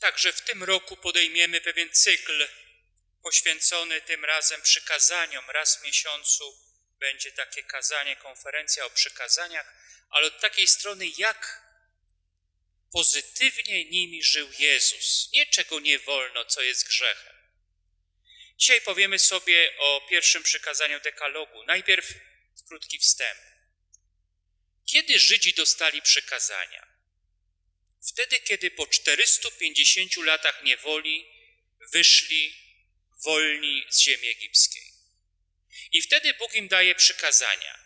Także w tym roku podejmiemy pewien cykl poświęcony tym razem przykazaniom. Raz w miesiącu będzie takie kazanie, konferencja o przykazaniach, ale od takiej strony, jak pozytywnie nimi żył Jezus. Nie czego nie wolno, co jest grzechem. Dzisiaj powiemy sobie o pierwszym przykazaniu dekalogu. Najpierw krótki wstęp. Kiedy Żydzi dostali przykazania? Wtedy, kiedy po 450 latach niewoli wyszli wolni z ziemi egipskiej. I wtedy Bóg im daje przykazania.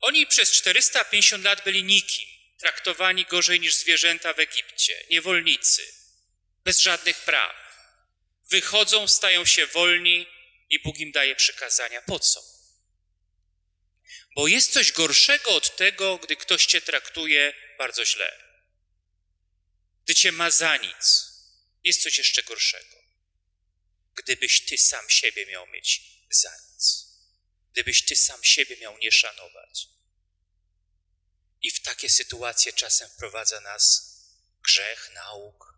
Oni przez 450 lat byli nikim, traktowani gorzej niż zwierzęta w Egipcie, niewolnicy, bez żadnych praw. Wychodzą, stają się wolni i Bóg im daje przykazania. Po co? Bo jest coś gorszego od tego, gdy ktoś cię traktuje bardzo źle. Gdy cię ma za nic. Jest coś jeszcze gorszego. Gdybyś ty sam siebie miał mieć za nic. Gdybyś ty sam siebie miał nie szanować. I w takie sytuacje czasem wprowadza nas grzech, nauk,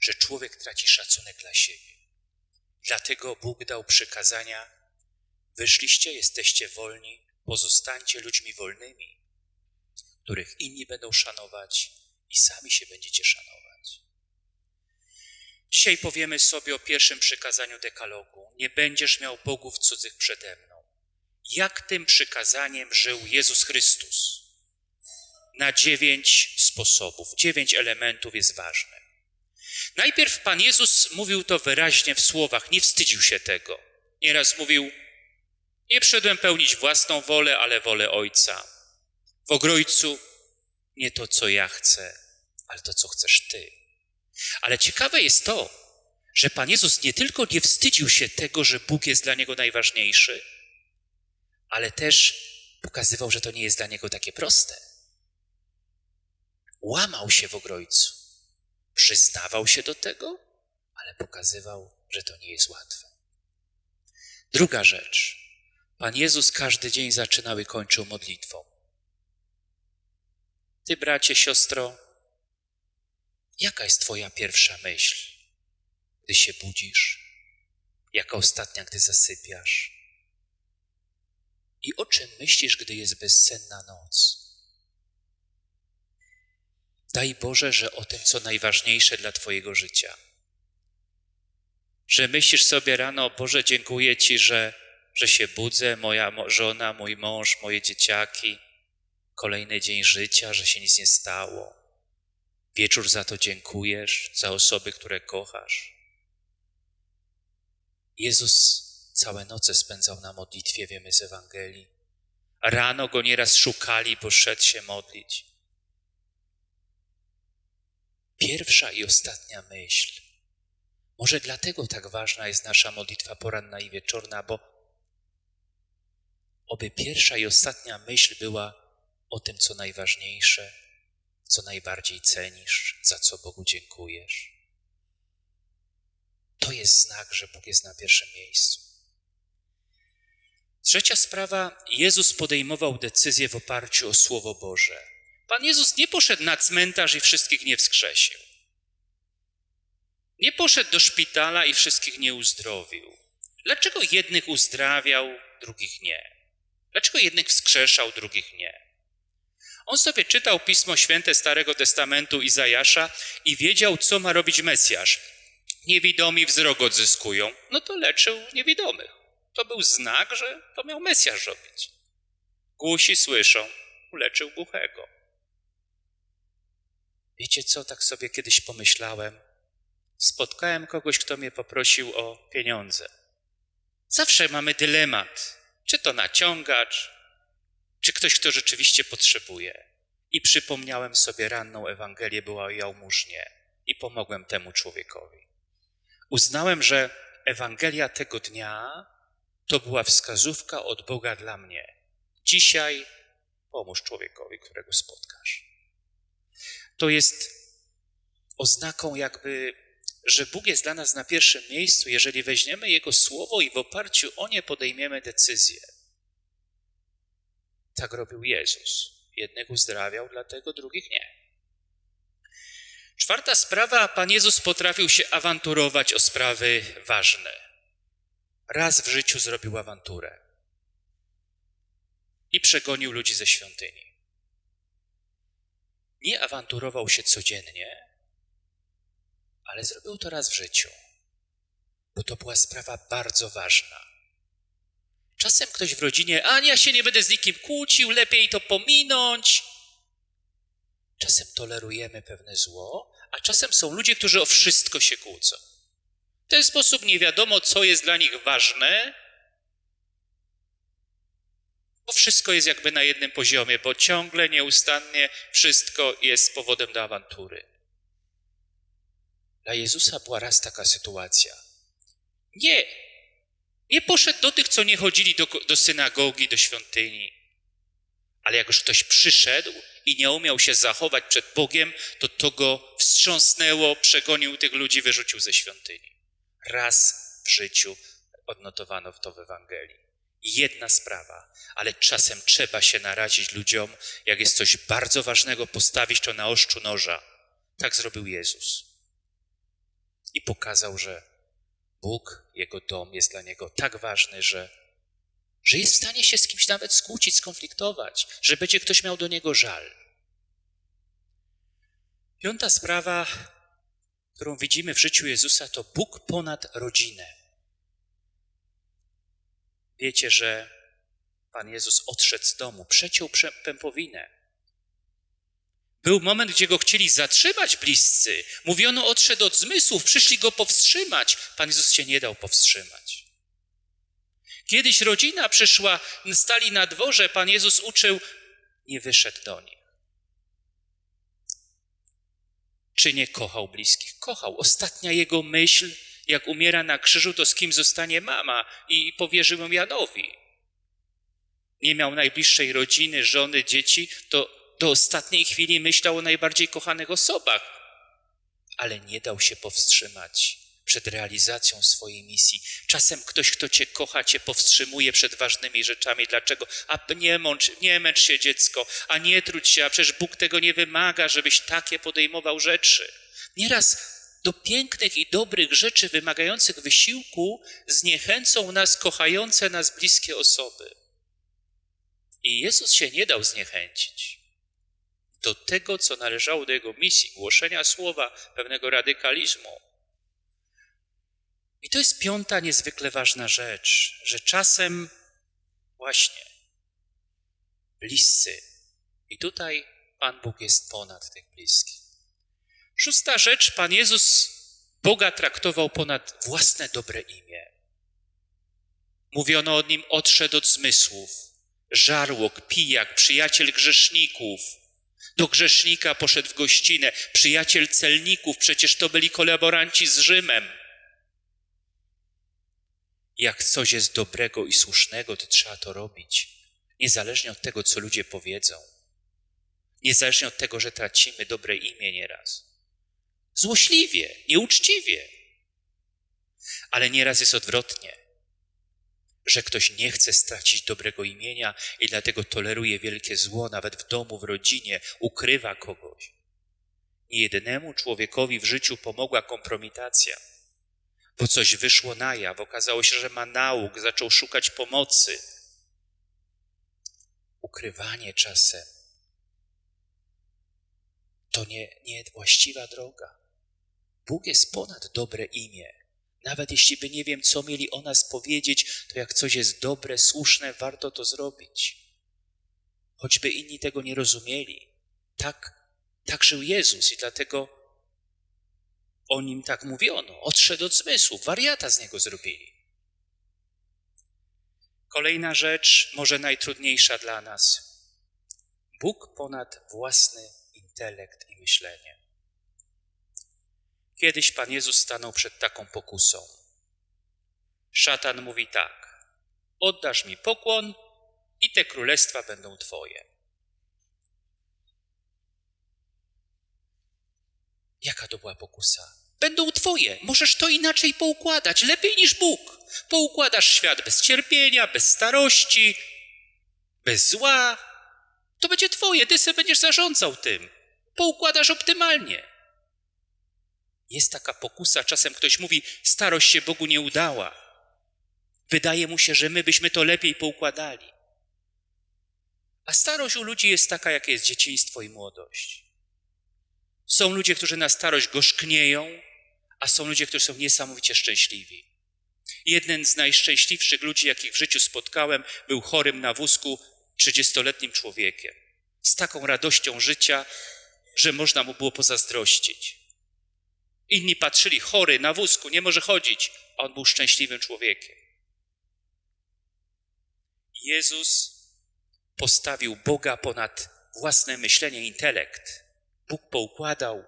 że człowiek traci szacunek dla siebie. Dlatego Bóg dał przykazania: Wyszliście, jesteście wolni, pozostańcie ludźmi wolnymi, których inni będą szanować i sami się będziecie szanować. Dzisiaj powiemy sobie o pierwszym przykazaniu dekalogu: Nie będziesz miał bogów cudzych przede mną. Jak tym przykazaniem żył Jezus Chrystus? Na dziewięć sposobów, dziewięć elementów jest ważne. Najpierw Pan Jezus mówił to wyraźnie w słowach, nie wstydził się tego. Nieraz mówił: Nie przyszedłem pełnić własną wolę, ale wolę Ojca. W Ogrojcu nie to, co ja chcę, ale to, co chcesz Ty. Ale ciekawe jest to, że Pan Jezus nie tylko nie wstydził się tego, że Bóg jest dla Niego najważniejszy, ale też pokazywał, że to nie jest dla Niego takie proste. Łamał się w Ogrojcu. Przyznawał się do tego, ale pokazywał, że to nie jest łatwe. Druga rzecz. Pan Jezus każdy dzień zaczynał i kończył modlitwą. Ty, bracie, siostro, jaka jest Twoja pierwsza myśl, gdy się budzisz? Jaka ostatnia, gdy zasypiasz? I o czym myślisz, gdy jest bezsenna noc? Daj Boże, że o tym, co najważniejsze dla Twojego życia. Że myślisz sobie rano, Boże, dziękuję Ci, że, że się budzę, moja żona, mój mąż, moje dzieciaki, kolejny dzień życia, że się nic nie stało. Wieczór za to dziękujesz, za osoby, które kochasz. Jezus całe noce spędzał na modlitwie, wiemy z Ewangelii. Rano go nieraz szukali, bo szedł się modlić pierwsza i ostatnia myśl. Może dlatego tak ważna jest nasza modlitwa poranna i wieczorna, bo oby pierwsza i ostatnia myśl była o tym, co najważniejsze, co najbardziej cenisz, za co Bogu dziękujesz. To jest znak, że Bóg jest na pierwszym miejscu. Trzecia sprawa, Jezus podejmował decyzje w oparciu o Słowo Boże. Pan Jezus nie poszedł na cmentarz i wszystkich nie wskrzesił. Nie poszedł do szpitala i wszystkich nie uzdrowił. Dlaczego jednych uzdrawiał, drugich nie? Dlaczego jednych wskrzeszał, drugich nie? On sobie czytał Pismo Święte Starego Testamentu Izajasza i wiedział, co ma robić Mesjasz. Niewidomi wzrok odzyskują, no to leczył niewidomych. To był znak, że to miał Mesjasz robić. Głusi słyszą, uleczył głuchego. Wiecie co, tak sobie kiedyś pomyślałem? Spotkałem kogoś, kto mnie poprosił o pieniądze. Zawsze mamy dylemat, czy to naciągacz, czy ktoś, kto rzeczywiście potrzebuje. I przypomniałem sobie ranną Ewangelię, była o jałmużnie i pomogłem temu człowiekowi. Uznałem, że Ewangelia tego dnia to była wskazówka od Boga dla mnie. Dzisiaj pomóż człowiekowi, którego spotkasz to jest oznaką jakby, że Bóg jest dla nas na pierwszym miejscu, jeżeli weźmiemy Jego słowo i w oparciu o nie podejmiemy decyzję. Tak robił Jezus. Jednych uzdrawiał, dlatego drugich nie. Czwarta sprawa, Pan Jezus potrafił się awanturować o sprawy ważne. Raz w życiu zrobił awanturę i przegonił ludzi ze świątyni. Nie awanturował się codziennie, ale zrobił to raz w życiu, bo to była sprawa bardzo ważna. Czasem ktoś w rodzinie, a ja się nie będę z nikim kłócił, lepiej to pominąć. Czasem tolerujemy pewne zło, a czasem są ludzie, którzy o wszystko się kłócą. W ten sposób nie wiadomo, co jest dla nich ważne, bo wszystko jest jakby na jednym poziomie, bo ciągle, nieustannie wszystko jest powodem do awantury. Dla Jezusa była raz taka sytuacja. Nie, nie poszedł do tych, co nie chodzili do, do synagogi, do świątyni. Ale jak już ktoś przyszedł i nie umiał się zachować przed Bogiem, to to go wstrząsnęło, przegonił tych ludzi, wyrzucił ze świątyni. Raz w życiu odnotowano to w Ewangelii. Jedna sprawa, ale czasem trzeba się narazić ludziom, jak jest coś bardzo ważnego, postawić to na oszczu noża. Tak zrobił Jezus. I pokazał, że Bóg, Jego dom jest dla Niego tak ważny, że, że jest w stanie się z kimś nawet skłócić, skonfliktować, że będzie ktoś miał do Niego żal. Piąta sprawa, którą widzimy w życiu Jezusa, to Bóg ponad rodzinę. Wiecie, że Pan Jezus odszedł z domu, przeciął pępowinę. Był moment, gdzie go chcieli zatrzymać bliscy. Mówiono, odszedł od zmysłów, przyszli go powstrzymać. Pan Jezus się nie dał powstrzymać. Kiedyś rodzina przyszła, stali na dworze, Pan Jezus uczył, nie wyszedł do nich. Czy nie kochał bliskich? Kochał. Ostatnia jego myśl, jak umiera na krzyżu, to z kim zostanie mama i powierzył ją Janowi. Nie miał najbliższej rodziny, żony, dzieci, to do ostatniej chwili myślał o najbardziej kochanych osobach, ale nie dał się powstrzymać przed realizacją swojej misji. Czasem ktoś, kto cię kocha, cię powstrzymuje przed ważnymi rzeczami. Dlaczego? A nie mącz, nie męcz się dziecko, a nie trudź się, a przecież Bóg tego nie wymaga, żebyś takie podejmował rzeczy. Nieraz do pięknych i dobrych rzeczy wymagających wysiłku zniechęcą nas kochające nas bliskie osoby. I Jezus się nie dał zniechęcić do tego, co należało do jego misji, głoszenia słowa, pewnego radykalizmu. I to jest piąta niezwykle ważna rzecz, że czasem właśnie bliscy, i tutaj Pan Bóg jest ponad tych bliskich. Szósta rzecz, Pan Jezus Boga traktował ponad własne dobre imię. Mówiono o nim, odszedł od zmysłów, żarłok, pijak, przyjaciel grzeszników. Do grzesznika poszedł w gościnę, przyjaciel celników, przecież to byli kolaboranci z Rzymem. Jak coś jest dobrego i słusznego, to trzeba to robić, niezależnie od tego, co ludzie powiedzą, niezależnie od tego, że tracimy dobre imię nieraz. Złośliwie, nieuczciwie. Ale nieraz jest odwrotnie, że ktoś nie chce stracić dobrego imienia i dlatego toleruje wielkie zło, nawet w domu, w rodzinie, ukrywa kogoś. Niejednemu człowiekowi w życiu pomogła kompromitacja bo coś wyszło na jaw, okazało się, że ma nauk, zaczął szukać pomocy. Ukrywanie czasem to nie, nie właściwa droga. Bóg jest ponad dobre imię. Nawet jeśli by nie wiem, co mieli o nas powiedzieć, to jak coś jest dobre, słuszne, warto to zrobić. Choćby inni tego nie rozumieli. Tak, tak żył Jezus i dlatego o nim tak mówiono. Odszedł od zmysłów, wariata z niego zrobili. Kolejna rzecz, może najtrudniejsza dla nas. Bóg ponad własny intelekt i myślenie. Kiedyś Pan Jezus stanął przed taką pokusą. Szatan mówi tak: Oddasz mi pokłon i te królestwa będą Twoje. Jaka to była pokusa? Będą Twoje, możesz to inaczej poukładać, lepiej niż Bóg. Poukładasz świat bez cierpienia, bez starości, bez zła. To będzie Twoje, Ty sobie będziesz zarządzał tym. Poukładasz optymalnie. Jest taka pokusa, czasem ktoś mówi, starość się Bogu nie udała. Wydaje mu się, że my byśmy to lepiej poukładali. A starość u ludzi jest taka, jak jest dzieciństwo i młodość. Są ludzie, którzy na starość gorzknieją, a są ludzie, którzy są niesamowicie szczęśliwi. Jeden z najszczęśliwszych ludzi, jakich w życiu spotkałem, był chorym na wózku, 30-letnim człowiekiem. Z taką radością życia, że można mu było pozazdrościć. Inni patrzyli, chory na wózku, nie może chodzić, a on był szczęśliwym człowiekiem. Jezus postawił Boga ponad własne myślenie, intelekt. Bóg poukładał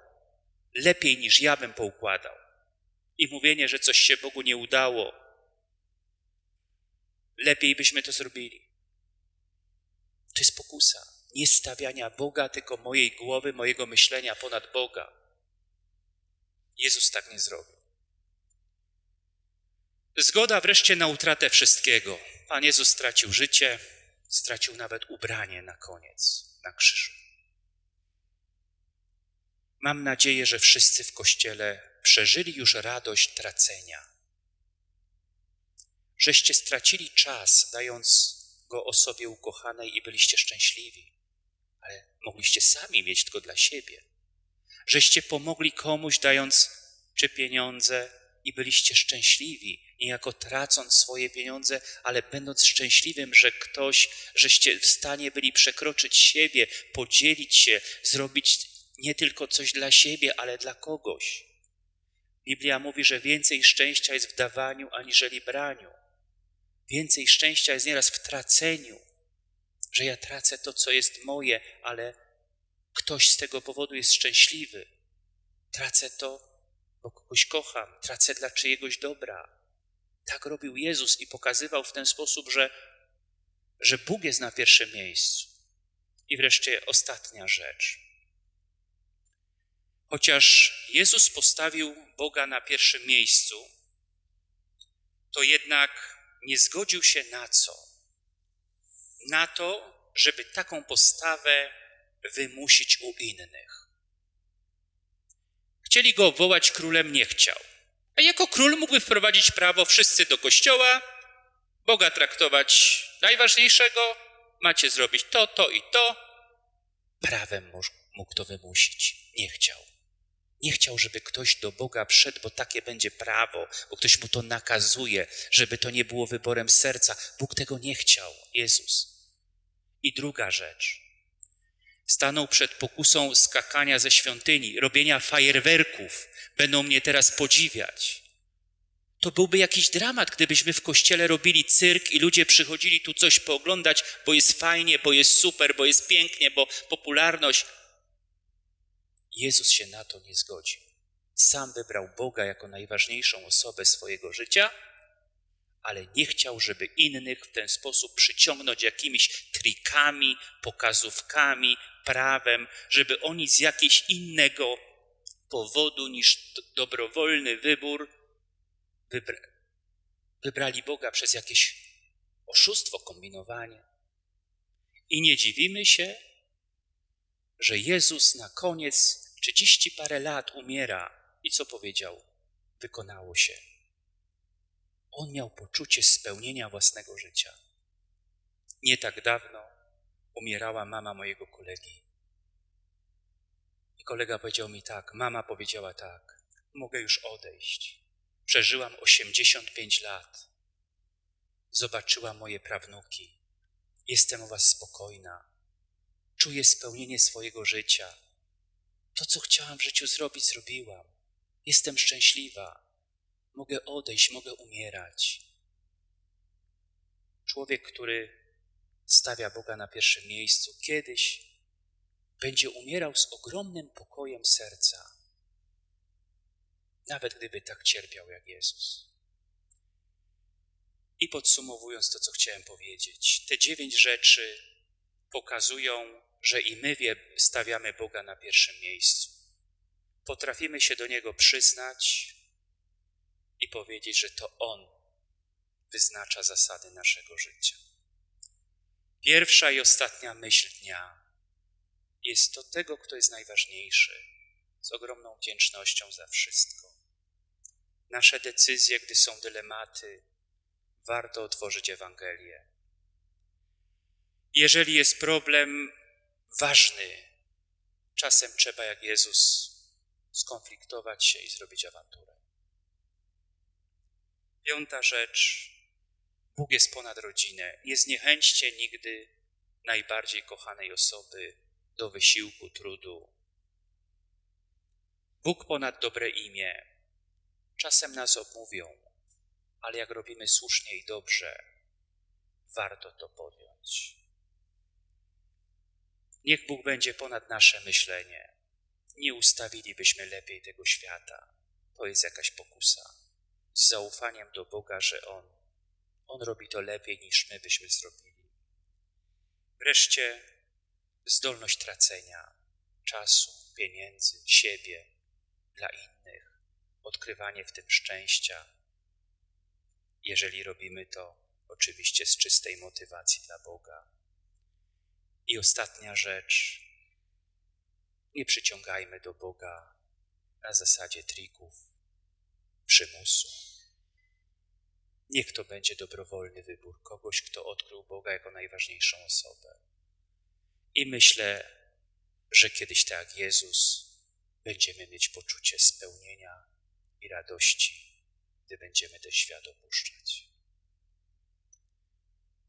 lepiej niż ja bym poukładał. I mówienie, że coś się Bogu nie udało, lepiej byśmy to zrobili. To jest pokusa. Nie stawiania Boga, tylko mojej głowy, mojego myślenia ponad Boga. Jezus tak nie zrobił. Zgoda wreszcie na utratę wszystkiego. Pan Jezus stracił życie, stracił nawet ubranie na koniec, na krzyżu. Mam nadzieję, że wszyscy w Kościele przeżyli już radość tracenia. Żeście stracili czas, dając go osobie ukochanej i byliście szczęśliwi, ale mogliście sami mieć tylko dla siebie. Żeście pomogli komuś, dając czy pieniądze i byliście szczęśliwi, niejako tracąc swoje pieniądze, ale będąc szczęśliwym, że ktoś, żeście w stanie byli przekroczyć siebie, podzielić się, zrobić nie tylko coś dla siebie, ale dla kogoś. Biblia mówi, że więcej szczęścia jest w dawaniu aniżeli braniu. Więcej szczęścia jest nieraz w traceniu, że ja tracę to, co jest moje, ale ktoś z tego powodu jest szczęśliwy. Tracę to, bo kogoś kocham, tracę dla czyjegoś dobra. Tak robił Jezus i pokazywał w ten sposób, że, że Bóg jest na pierwszym miejscu. I wreszcie ostatnia rzecz. Chociaż Jezus postawił Boga na pierwszym miejscu, to jednak nie zgodził się na co? Na to, żeby taką postawę wymusić u innych. Chcieli go obwołać królem, nie chciał. A jako król mógłby wprowadzić prawo wszyscy do kościoła, Boga traktować najważniejszego, macie zrobić to, to i to. Prawem mógł to wymusić. Nie chciał. Nie chciał, żeby ktoś do Boga wszedł, bo takie będzie prawo, bo ktoś mu to nakazuje, żeby to nie było wyborem serca. Bóg tego nie chciał, Jezus. I druga rzecz. Stanął przed pokusą skakania ze świątyni, robienia fajerwerków. Będą mnie teraz podziwiać. To byłby jakiś dramat, gdybyśmy w kościele robili cyrk i ludzie przychodzili tu coś pooglądać, bo jest fajnie, bo jest super, bo jest pięknie, bo popularność. Jezus się na to nie zgodził. Sam wybrał Boga jako najważniejszą osobę swojego życia, ale nie chciał, żeby innych w ten sposób przyciągnąć jakimiś trikami, pokazówkami, prawem, żeby oni z jakiegoś innego powodu niż dobrowolny wybór wybra wybrali Boga przez jakieś oszustwo, kombinowanie. I nie dziwimy się, że Jezus na koniec trzydzieści parę lat umiera i co powiedział? Wykonało się. On miał poczucie spełnienia własnego życia. Nie tak dawno umierała mama mojego kolegi. I kolega powiedział mi tak, mama powiedziała tak, mogę już odejść. Przeżyłam 85 lat. Zobaczyłam moje prawnuki. Jestem o was spokojna. Czuję spełnienie swojego życia. To, co chciałam w życiu zrobić, zrobiłam. Jestem szczęśliwa. Mogę odejść, mogę umierać. Człowiek, który stawia Boga na pierwszym miejscu, kiedyś będzie umierał z ogromnym pokojem serca, nawet gdyby tak cierpiał jak Jezus. I podsumowując to, co chciałem powiedzieć, te dziewięć rzeczy pokazują, że i my stawiamy Boga na pierwszym miejscu. Potrafimy się do Niego przyznać i powiedzieć, że to On wyznacza zasady naszego życia. Pierwsza i ostatnia myśl dnia jest to tego, kto jest najważniejszy. z ogromną wdzięcznością za wszystko. Nasze decyzje, gdy są dylematy, warto otworzyć Ewangelię. Jeżeli jest problem ważny, czasem trzeba jak Jezus skonfliktować się i zrobić awanturę. Piąta rzecz. Bóg jest ponad rodzinę. Nie zniechęćcie nigdy najbardziej kochanej osoby do wysiłku, trudu. Bóg ponad dobre imię. Czasem nas obmówią, ale jak robimy słusznie i dobrze, warto to podjąć. Niech Bóg będzie ponad nasze myślenie. Nie ustawilibyśmy lepiej tego świata. To jest jakaś pokusa. Z zaufaniem do Boga, że On, On robi to lepiej niż my byśmy zrobili. Wreszcie zdolność tracenia czasu, pieniędzy, siebie dla innych, odkrywanie w tym szczęścia. Jeżeli robimy to oczywiście z czystej motywacji dla Boga. I ostatnia rzecz. Nie przyciągajmy do Boga na zasadzie trików, przymusu. Niech to będzie dobrowolny wybór kogoś, kto odkrył Boga jako najważniejszą osobę. I myślę, że kiedyś tak jak Jezus będziemy mieć poczucie spełnienia i radości, gdy będziemy ten świat opuszczać.